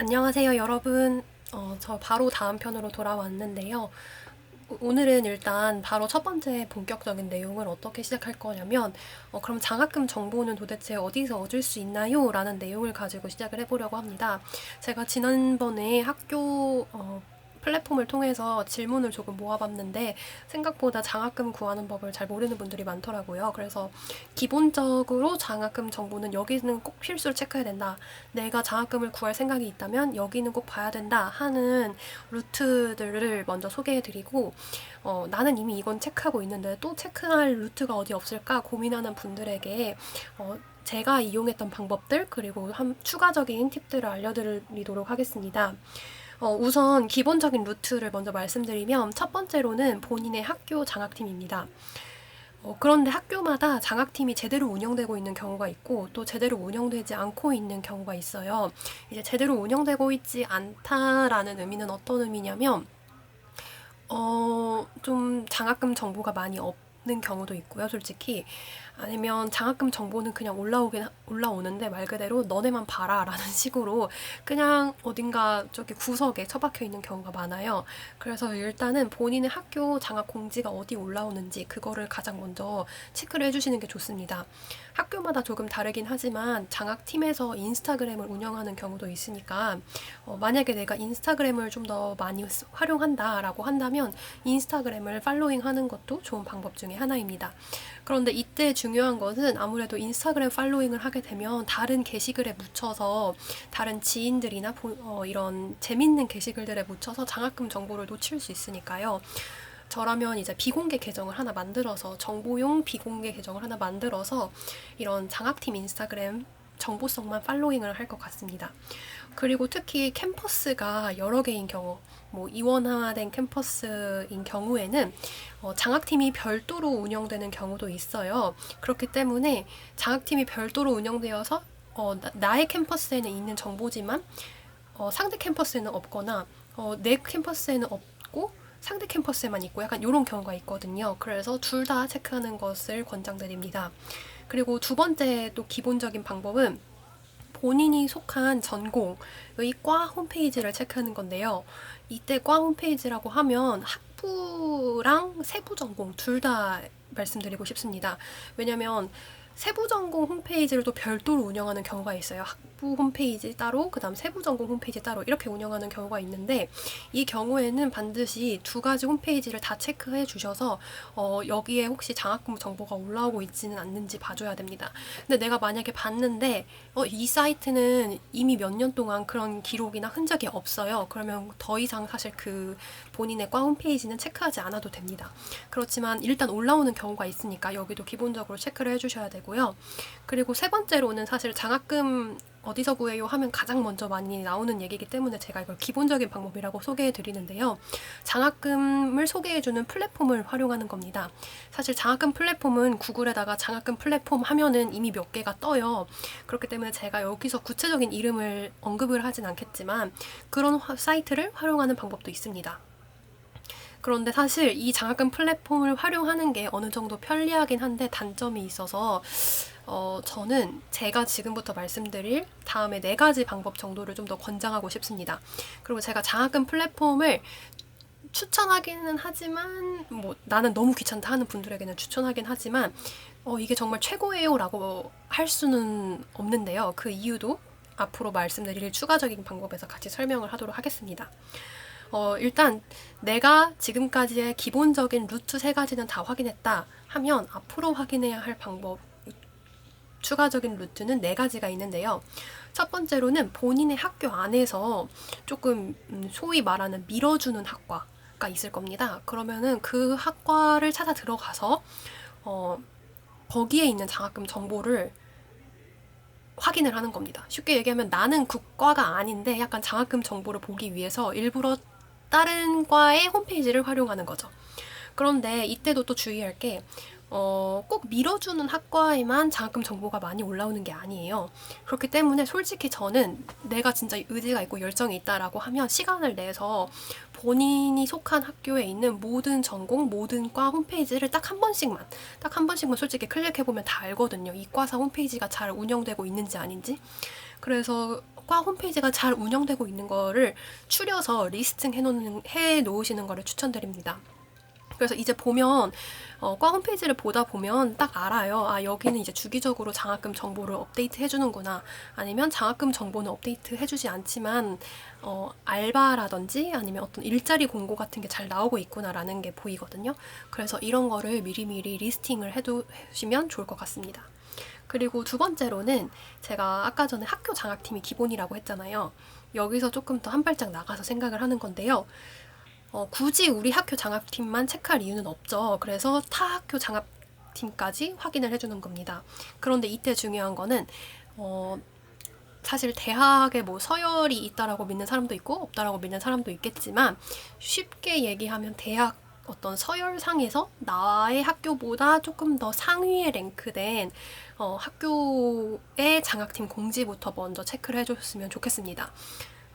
안녕하세요, 여러분. 어, 저 바로 다음 편으로 돌아왔는데요. 오- 오늘은 일단 바로 첫 번째 본격적인 내용을 어떻게 시작할 거냐면, 어, 그럼 장학금 정보는 도대체 어디서 얻을 수 있나요? 라는 내용을 가지고 시작을 해보려고 합니다. 제가 지난번에 학교, 어, 플랫폼을 통해서 질문을 조금 모아봤는데 생각보다 장학금 구하는 법을 잘 모르는 분들이 많더라고요. 그래서 기본적으로 장학금 정보는 여기는 꼭 필수로 체크해야 된다. 내가 장학금을 구할 생각이 있다면 여기는 꼭 봐야 된다 하는 루트들을 먼저 소개해드리고 어, 나는 이미 이건 체크하고 있는데 또 체크할 루트가 어디 없을까 고민하는 분들에게 어, 제가 이용했던 방법들 그리고 한 추가적인 팁들을 알려드리도록 하겠습니다. 어, 우선 기본적인 루트를 먼저 말씀드리면 첫 번째로는 본인의 학교 장학팀입니다. 어, 그런데 학교마다 장학팀이 제대로 운영되고 있는 경우가 있고 또 제대로 운영되지 않고 있는 경우가 있어요. 이제 제대로 운영되고 있지 않다라는 의미는 어떤 의미냐면 어, 좀 장학금 정보가 많이 없는 경우도 있고요, 솔직히. 아니면 장학금 정보는 그냥 올라오긴, 하- 올라오는데 말 그대로 너네만 봐라 라는 식으로 그냥 어딘가 저기 구석에 처박혀 있는 경우가 많아요. 그래서 일단은 본인의 학교 장학 공지가 어디 올라오는지 그거를 가장 먼저 체크를 해주시는 게 좋습니다. 학교마다 조금 다르긴 하지만 장학팀에서 인스타그램을 운영하는 경우도 있으니까 어, 만약에 내가 인스타그램을 좀 더 많이 쓰- 활용한다라고 한다면 인스타그램을 팔로잉 하는 것도 좋은 방법 중에 하나입니다. 그런데 이때 중요한 것은 아무래도 인스타그램 팔로잉을 하게 되면 다른 게시글에 묻혀서 다른 지인들이나 보- 어, 이런 재밌는 게시글들에 묻혀서 장학금 정보를 놓칠 수 있으니까요. 저라면 이제 비공개 계정을 하나 만들어서 정보용 비공개 계정을 하나 만들어서 이런 장학팀 인스타그램 정보성만 팔로잉을 할 것 같습니다. 그리고 특히 캠퍼스가 여러 개인 경우, 뭐 이원화된 캠퍼스인 경우에는 어, 장학팀이 별도로 운영되는 경우도 있어요. 그렇기 때문에 장학팀이 별도로 운영되어서 어, 나, 의 캠퍼스에는 있는 정보지만 어, 상대 캠퍼스에는 없거나 어, 내 캠퍼스에는 없고 상대 캠퍼스에만 있고 약간 이런 경우가 있거든요. 그래서 둘 다 체크하는 것을 권장드립니다. 그리고 두 번째 또 기본적인 방법은 본인이 속한 전공의 과 홈페이지를 체크하는 건데요. 이때 과 홈페이지라고 하면 학부랑 세부 전공 둘 다 말씀드리고 싶습니다. 왜냐면 세부 전공 홈페이지를 또 별도로 운영하는 경우가 있어요. 학부 홈페이지 따로, 그 다음 세부 전공 홈페이지 따로 이렇게 운영하는 경우가 있는데 이 경우에는 반드시 두 가지 홈페이지를 다 체크해 주셔서 어, 여기에 혹시 장학금 정보가 올라오고 있지는 않는지 봐줘야 됩니다. 근데 내가 만약에 봤는데 어, 이 사이트는 이미 몇 년 동안 그런 기록이나 흔적이 없어요. 그러면 더 이상 사실 그 본인의 과 홈페이지는 체크하지 않아도 됩니다. 그렇지만 일단 올라오는 경우가 있으니까 여기도 기본적으로 체크를 해주셔야 되고요. 그리고 세 번째로는 사실 장학금 어디서 구해요 하면 가장 먼저 많이 나오는 얘기이기 때문에 제가 이걸 기본적인 방법이라고 소개해 드리는데요. 장학금을 소개해 주는 플랫폼을 활용하는 겁니다. 사실 장학금 플랫폼은 구글에다가 장학금 플랫폼 하면은 이미 몇 개가 떠요. 그렇기 때문에 제가 여기서 구체적인 이름을 언급을 하진 않겠지만 그런 화- 사이트를 활용하는 방법도 있습니다. 그런데 사실 이 장학금 플랫폼을 활용하는 게 어느 정도 편리하긴 한데 단점이 있어서 어, 저는 제가 지금부터 말씀드릴 다음에 네 가지 방법 정도를 좀 더 권장하고 싶습니다. 그리고 제가 장학금 플랫폼을 추천하기는 하지만 뭐 나는 너무 귀찮다 하는 분들에게는 추천하긴 하지만 어, 이게 정말 최고예요라고 할 수는 없는데요. 그 이유도 앞으로 말씀드릴 추가적인 방법에서 같이 설명을 하도록 하겠습니다. 어, 일단 내가 지금까지의 기본적인 루트 세 가지는 다 확인했다 하면 앞으로 확인해야 할 방법 추가적인 루트는 네 가지가 있는데요. 첫 번째로는 본인의 학교 안에서 조금 음, 소위 말하는 밀어주는 학과가 있을 겁니다. 그러면은 그 학과를 찾아 들어가서 어, 거기에 있는 장학금 정보를 확인을 하는 겁니다. 쉽게 얘기하면 나는 그 과가 아닌데 약간 장학금 정보를 보기 위해서 일부러 다른 과의 홈페이지를 활용하는 거죠. 그런데 이때도 또 주의할 게 어, 꼭 밀어주는 학과에만 장학금 정보가 많이 올라오는 게 아니에요. 그렇기 때문에 솔직히 저는 내가 진짜 의지가 있고 열정이 있다라고 하면 시간을 내서 본인이 속한 학교에 있는 모든 전공, 모든 과 홈페이지를 딱 한 번씩만, 딱 한 번씩만 솔직히 클릭해보면 다 알거든요. 이 과사 홈페이지가 잘 운영되고 있는지 아닌지. 그래서 과 홈페이지가 잘 운영되고 있는 거를 추려서 리스팅 해놓는 해 놓으시는 거를 추천드립니다. 그래서 이제 보면 어, 과 홈페이지를 보다 보면 딱 알아요. 아 여기는 이제 주기적으로 장학금 정보를 업데이트 해주는구나. 아니면 장학금 정보는 업데이트 해주지 않지만 어, 알바라든지 아니면 어떤 일자리 공고 같은 게 잘 나오고 있구나라는 게 보이거든요. 그래서 이런 거를 미리미리 리스팅을 해두시면 좋을 것 같습니다. 그리고 두 번째로는 제가 아까 전에 학교 장학팀이 기본이라고 했잖아요. 여기서 조금 더 한 발짝 나가서 생각을 하는 건데요. 어, 굳이 우리 학교 장학팀만 체크할 이유는 없죠. 그래서 타 학교 장학팀까지 확인을 해주는 겁니다. 그런데 이때 중요한 거는 어, 사실 대학에 뭐 서열이 있다라고 믿는 사람도 있고 없다라고 믿는 사람도 있겠지만 쉽게 얘기하면 대학 어떤 서열상에서 나의 학교보다 조금 더 상위에 랭크된 어, 학교의 장학팀 공지부터 먼저 체크를 해줬으면 좋겠습니다.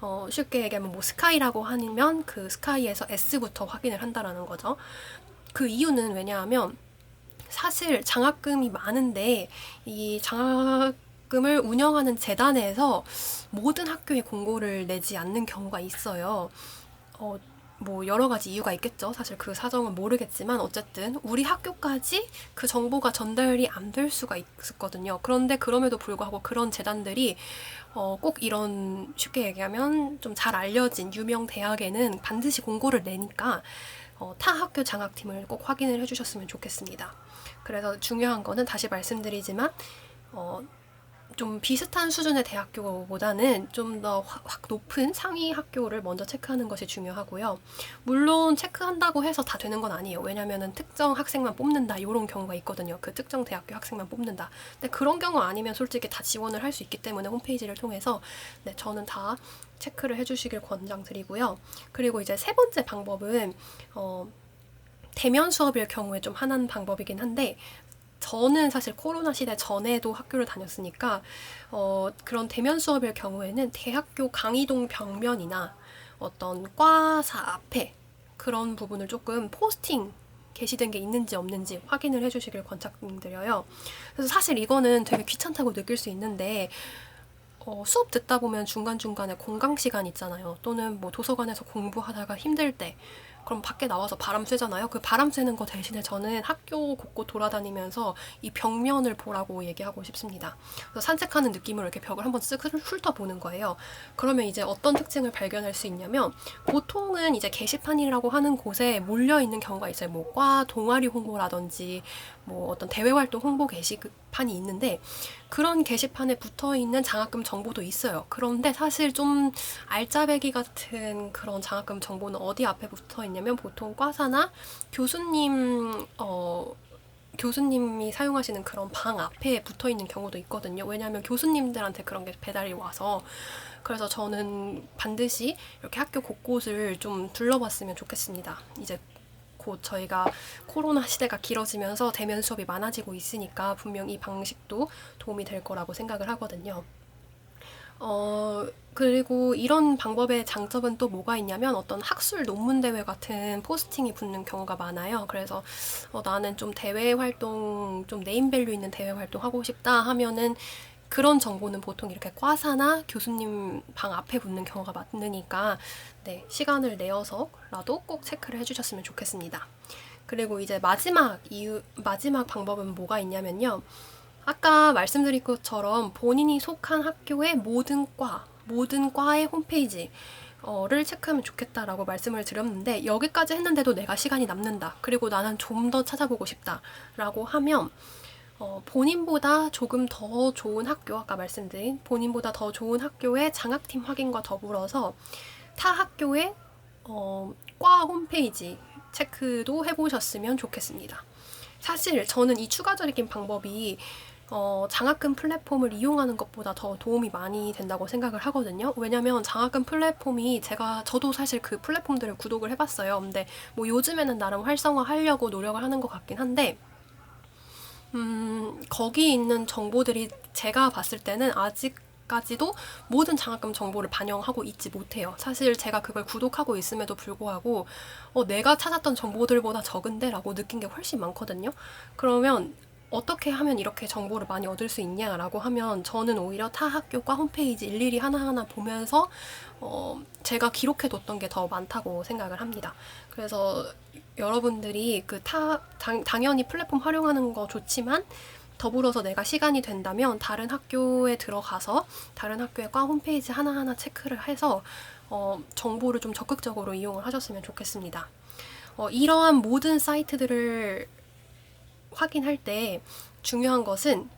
어, 쉽게 얘기하면 뭐 스카이라고 하면 그 스카이에서 S부터 확인을 한다라는 거죠. 그 이유는 왜냐하면 사실 장학금이 많은데 이 장학 금을 운영하는 재단에서 모든 학교에 공고를 내지 않는 경우가 있어요. 어, 뭐 여러 가지 이유가 있겠죠. 사실 그 사정은 모르겠지만 어쨌든 우리 학교까지 그 정보가 전달이 안 될 수가 있었거든요. 그런데 그럼에도 불구하고 그런 재단들이 어, 꼭 이런 쉽게 얘기하면 좀 잘 알려진 유명 대학에는 반드시 공고를 내니까 어, 타 학교 장학팀을 꼭 확인을 해주셨으면 좋겠습니다. 그래서 중요한 거는 다시 말씀드리지만 어, 좀 비슷한 수준의 대학교보다는 좀 더 확 높은 상위 학교를 먼저 체크하는 것이 중요하고요. 물론 체크한다고 해서 다 되는 건 아니에요. 왜냐면은 특정 학생만 뽑는다 이런 경우가 있거든요. 그 특정 대학교 학생만 뽑는다. 근데 그런 경우 아니면 솔직히 다 지원을 할 수 있기 때문에 홈페이지를 통해서 네, 저는 다 체크를 해주시길 권장드리고요. 그리고 이제 세 번째 방법은 어, 대면 수업일 경우에 좀 하는 방법이긴 한데 저는 사실 코로나 시대 전에도 학교를 다녔으니까 어, 그런 대면 수업일 경우에는 대학교 강의동 벽면이나 어떤 과사 앞에 그런 부분을 조금 포스팅 게시된 게 있는지 없는지 확인을 해주시길 권장드려요. 그래서 사실 이거는 되게 귀찮다고 느낄 수 있는데 어, 수업 듣다 보면 중간중간에 공강 시간 있잖아요. 또는 뭐 도서관에서 공부하다가 힘들 때 그럼 밖에 나와서 바람 쐬잖아요. 그 바람 쐬는 거 대신에 저는 학교 곳곳 돌아다니면서 이 벽면을 보라고 얘기하고 싶습니다. 그래서 산책하는 느낌으로 이렇게 벽을 한번 쓱 훑어보는 거예요. 그러면 이제 어떤 특징을 발견할 수 있냐면 보통은 이제 게시판이라고 하는 곳에 몰려 있는 경우가 있어요. 뭐 과 동아리 홍보라든지 뭐 어떤 대외 활동 홍보 게시판이 있는데 그런 게시판에 붙어 있는 장학금 정보도 있어요. 그런데 사실 좀 알짜배기 같은 그런 장학금 정보는 어디 앞에 붙어 있냐면 보통 과사나 교수님 어 교수님이 사용하시는 그런 방 앞에 붙어 있는 경우도 있거든요. 왜냐하면 교수님들한테 그런 게 배달이 와서 그래서 저는 반드시 이렇게 학교 곳곳을 좀 둘러봤으면 좋겠습니다. 이제 곧 저희가 코로나 시대가 길어지면서 대면 수업이 많아지고 있으니까 분명 이 방식도 도움이 될 거라고 생각을 하거든요. 어, 그리고 이런 방법의 장점은 또 뭐가 있냐면 어떤 학술 논문 대회 같은 포스팅이 붙는 경우가 많아요. 그래서 어, 나는 좀 대외 활동, 좀 네임밸류 있는 대외 활동 하고 싶다 하면은 그런 정보는 보통 이렇게 과사나 교수님 방 앞에 붙는 경우가 많으니까 네, 시간을 내어서라도 꼭 체크를 해주셨으면 좋겠습니다. 그리고 이제 마지막 이유, 마지막 방법은 뭐가 있냐면요. 아까 말씀드린 것처럼 본인이 속한 학교의 모든 과, 모든 과의 홈페이지, 를 체크하면 좋겠다라고 말씀을 드렸는데 여기까지 했는데도 내가 시간이 남는다. 그리고 나는 좀 더 찾아보고 싶다라고 하면 어, 본인보다 조금 더 좋은 학교, 아까 말씀드린 본인보다 더 좋은 학교의 장학팀 확인과 더불어서 타 학교의 어, 과 홈페이지 체크도 해보셨으면 좋겠습니다. 사실 저는 이 추가적인 방법이 어, 장학금 플랫폼을 이용하는 것보다 더 도움이 많이 된다고 생각을 하거든요. 왜냐면 장학금 플랫폼이 제가 저도 사실 그 플랫폼들을 구독을 해봤어요. 근데 뭐 요즘에는 나름 활성화하려고 노력을 하는 것 같긴 한데 음, 거기 있는 정보들이 제가 봤을 때는 아직 까지도 모든 장학금 정보를 반영하고 있지 못해요. 사실 제가 그걸 구독하고 있음에도 불구하고 어, 내가 찾았던 정보들보다 적은데라고 느낀 게 훨씬 많거든요. 그러면 어떻게 하면 이렇게 정보를 많이 얻을 수 있냐라고 하면 저는 오히려 타 학교과 홈페이지 일일이 하나하나 보면서 어, 제가 기록해뒀던 게 더 많다고 생각을 합니다. 그래서 여러분들이 그타 당연히 플랫폼 활용하는 거 좋지만 더불어서 내가 시간이 된다면 다른 학교에 들어가서 다른 학교의 과 홈페이지 하나하나 체크를 해서 어, 정보를 좀 적극적으로 이용을 하셨으면 좋겠습니다. 어, 이러한 모든 사이트들을 확인할 때 중요한 것은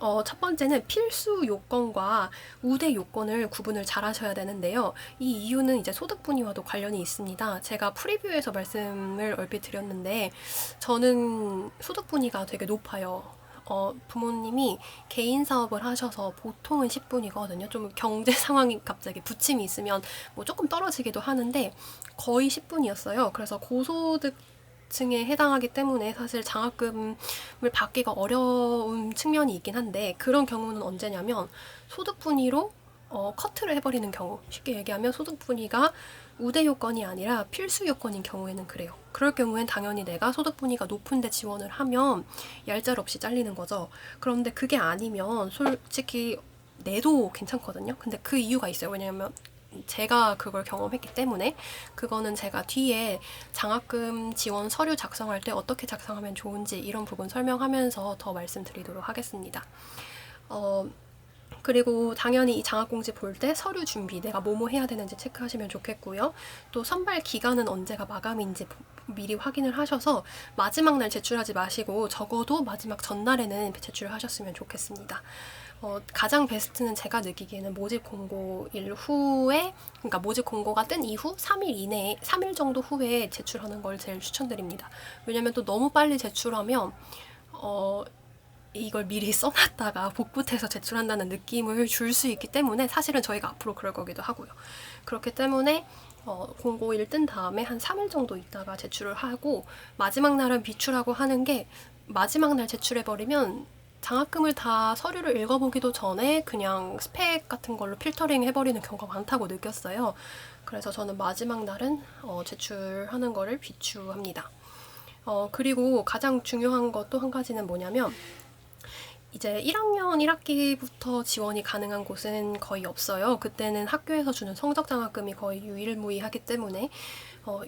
어, 첫 번째는 필수 요건과 우대 요건을 구분을 잘 하셔야 되는데요. 이 이유는 이제 소득 분위와도 관련이 있습니다. 제가 프리뷰에서 말씀을 얼핏 드렸는데, 저는 소득 분위가 되게 높아요. 어, 부모님이 개인 사업을 하셔서 보통은 10분이거든요. 좀 경제 상황이 갑자기 부침이 있으면 뭐 조금 떨어지기도 하는데 거의 10분이었어요. 그래서 고소득 층에 해당하기 때문에 사실 장학금을 받기가 어려운 측면이 있긴 한데 그런 경우는 언제냐면 소득 분위로 어, 커트를 해버리는 경우 쉽게 얘기하면 소득 분위가 우대 요건이 아니라 필수 요건인 경우에는 그래요. 그럴 경우엔 당연히 내가 소득 분위가 높은데 지원을 하면 얄짤 없이 잘리는 거죠. 그런데 그게 아니면 솔직히 내도 괜찮거든요. 근데 그 이유가 있어요. 왜냐면 제가 그걸 경험했기 때문에 그거는 제가 뒤에 장학금 지원 서류 작성할 때 어떻게 작성하면 좋은지 이런 부분 설명하면서 더 말씀드리도록 하겠습니다. 어, 그리고 당연히 이 장학공지 볼 때 서류 준비, 내가 뭐뭐 해야 되는지 체크하시면 좋겠고요. 또 선발 기간은 언제가 마감인지 미리 확인을 하셔서 마지막 날 제출하지 마시고 적어도 마지막 전날에는 제출을 하셨으면 좋겠습니다. 어, 가장 베스트는 제가 느끼기에는 모집 공고일 후에, 그러니까 모집 공고가 뜬 이후 3일 이내에, 3일 정도 후에 제출하는 걸 제일 추천드립니다. 왜냐면 또 너무 빨리 제출하면, 어, 이걸 미리 써놨다가 복붙해서 제출한다는 느낌을 줄 수 있기 때문에 사실은 저희가 앞으로 그럴 거기도 하고요. 그렇기 때문에 어, 공고일 뜬 다음에 한 3일 정도 있다가 제출을 하고 마지막 날은 비출하고 하는 게 마지막 날 제출해버리면 장학금을 다 서류를 읽어보기도 전에 그냥 스펙 같은 걸로 필터링 해버리는 경우가 많다고 느꼈어요. 그래서 저는 마지막 날은 어, 제출하는 거를 비추합니다. 어, 그리고 가장 중요한 것도 한 가지는 뭐냐면 이제 1학년 1학기부터 지원이 가능한 곳은 거의 없어요. 그때는 학교에서 주는 성적 장학금이 거의 유일무이하기 때문에 어,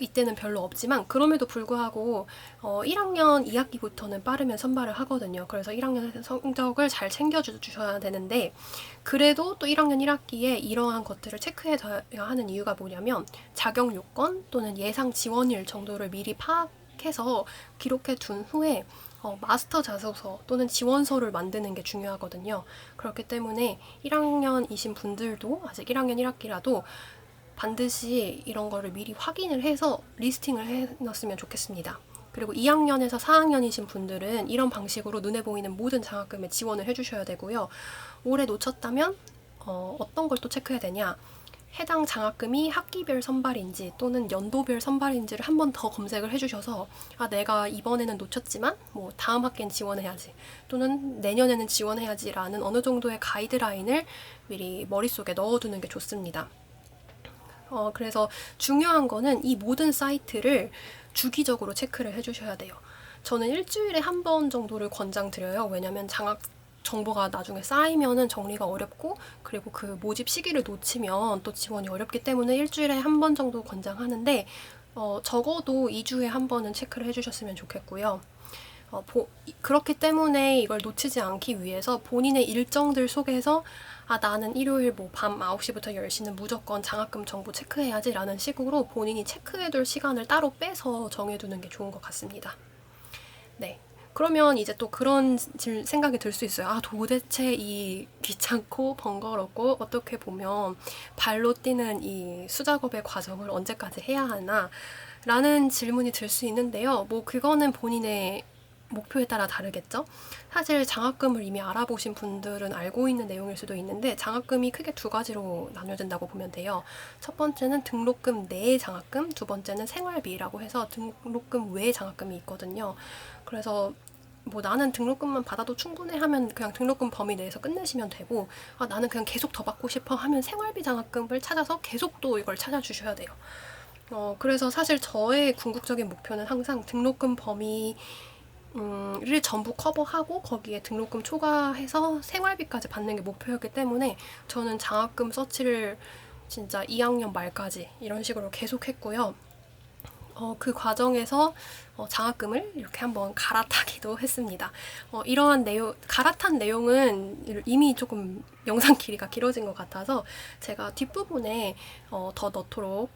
이때는 별로 없지만 그럼에도 불구하고 어, 1학년 2학기부터는 빠르면 선발을 하거든요. 그래서 1학년 성적을 잘 챙겨주셔야 되는데 그래도 또 1학년 1학기에 이러한 것들을 체크해야 하는 이유가 뭐냐면 자격 요건 또는 예상 지원일 정도를 미리 파악해서 기록해 둔 후에 어, 마스터 자소서 또는 지원서를 만드는 게 중요하거든요. 그렇기 때문에 1학년이신 분들도 아직 1학년 1학기라도 반드시 이런 거를 미리 확인을 해서 리스팅을 해 놨으면 좋겠습니다. 그리고 2학년에서 4학년이신 분들은 이런 방식으로 눈에 보이는 모든 장학금에 지원을 해주셔야 되고요. 올해 놓쳤다면 어, 어떤 걸 또 체크해야 되냐? 해당 장학금이 학기별 선발인지 또는 연도별 선발인지를 한 번 더 검색을 해주셔서 아 내가 이번에는 놓쳤지만 뭐 다음 학기엔 지원해야지 또는 내년에는 지원해야지라는 어느 정도의 가이드라인을 미리 머릿속에 넣어두는 게 좋습니다. 어, 그래서 중요한 거는 이 모든 사이트를 주기적으로 체크를 해주셔야 돼요. 저는 일주일에 한 번 정도를 권장드려요. 왜냐면 장학 정보가 나중에 쌓이면은 정리가 어렵고 그리고 그 모집 시기를 놓치면 또 지원이 어렵기 때문에 일주일에 한 번 정도 권장하는데 어, 적어도 2주에 한 번은 체크를 해주셨으면 좋겠고요. 어, 보, 그렇기 때문에 이걸 놓치지 않기 위해서 본인의 일정들 속에서 아, 나는 일요일 뭐 밤 9시부터 10시는 무조건 장학금 정보 체크해야지 라는 식으로 본인이 체크해둘 시간을 따로 빼서 정해두는 게 좋은 것 같습니다. 네. 그러면 이제 또 그런 생각이 들 수 있어요. 아, 도대체 이 귀찮고 번거롭고 어떻게 보면 발로 뛰는 이 수작업의 과정을 언제까지 해야 하나? 라는 질문이 들 수 있는데요. 뭐, 그거는 본인의 목표에 따라 다르겠죠? 사실 장학금을 이미 알아보신 분들은 알고 있는 내용일 수도 있는데 장학금이 크게 두 가지로 나뉘어진다고 보면 돼요. 첫 번째는 등록금 내의 장학금, 두 번째는 생활비라고 해서 등록금 외의 장학금이 있거든요. 그래서 뭐 나는 등록금만 받아도 충분해 하면 그냥 등록금 범위 내에서 끝내시면 되고 아 나는 그냥 계속 더 받고 싶어 하면 생활비 장학금을 찾아서 계속 또 이걸 찾아주셔야 돼요. 어 그래서 사실 저의 궁극적인 목표는 항상 등록금 범위 음, 를 전부 커버하고 거기에 등록금 초과해서 생활비까지 받는 게 목표였기 때문에 저는 장학금 서치를 진짜 2학년 말까지 이런 식으로 계속했고요. 어, 그 과정에서 어, 장학금을 이렇게 한번 갈아타기도 했습니다. 어, 이러한 내용, 갈아탄 내용은 이미 조금 영상 길이가 길어진 것 같아서 제가 뒷부분에 어, 더 넣도록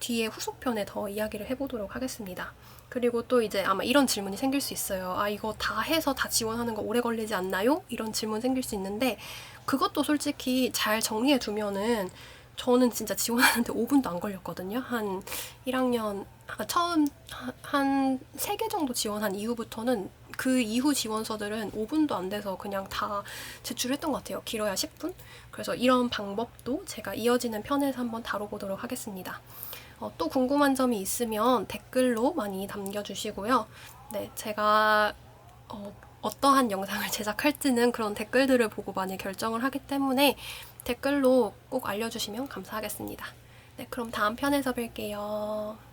뒤에 후속편에 더 이야기를 해보도록 하겠습니다. 그리고 또 이제 아마 이런 질문이 생길 수 있어요. 아, 이거 다 해서 다 지원하는 거 오래 걸리지 않나요? 이런 질문 생길 수 있는데 그것도 솔직히 잘 정리해 두면은 저는 진짜 지원하는데 5분도 안 걸렸거든요. 한 1학년 아, 처음 한세개 정도 지원한 이후부터는 그 이후 지원서들은 5분도 안 돼서 그냥 다 제출했던 것 같아요. 길어야 10분. 그래서 이런 방법도 제가 이어지는 편에서 한번 다뤄보도록 하겠습니다. 어, 또 궁금한 점이 있으면 댓글로 많이 남겨주시고요. 네, 제가 어, 어떠한 영상을 제작할지는 그런 댓글들을 보고 많이 결정을 하기 때문에 댓글로 꼭 알려주시면 감사하겠습니다. 네, 그럼 다음 편에서 뵐게요.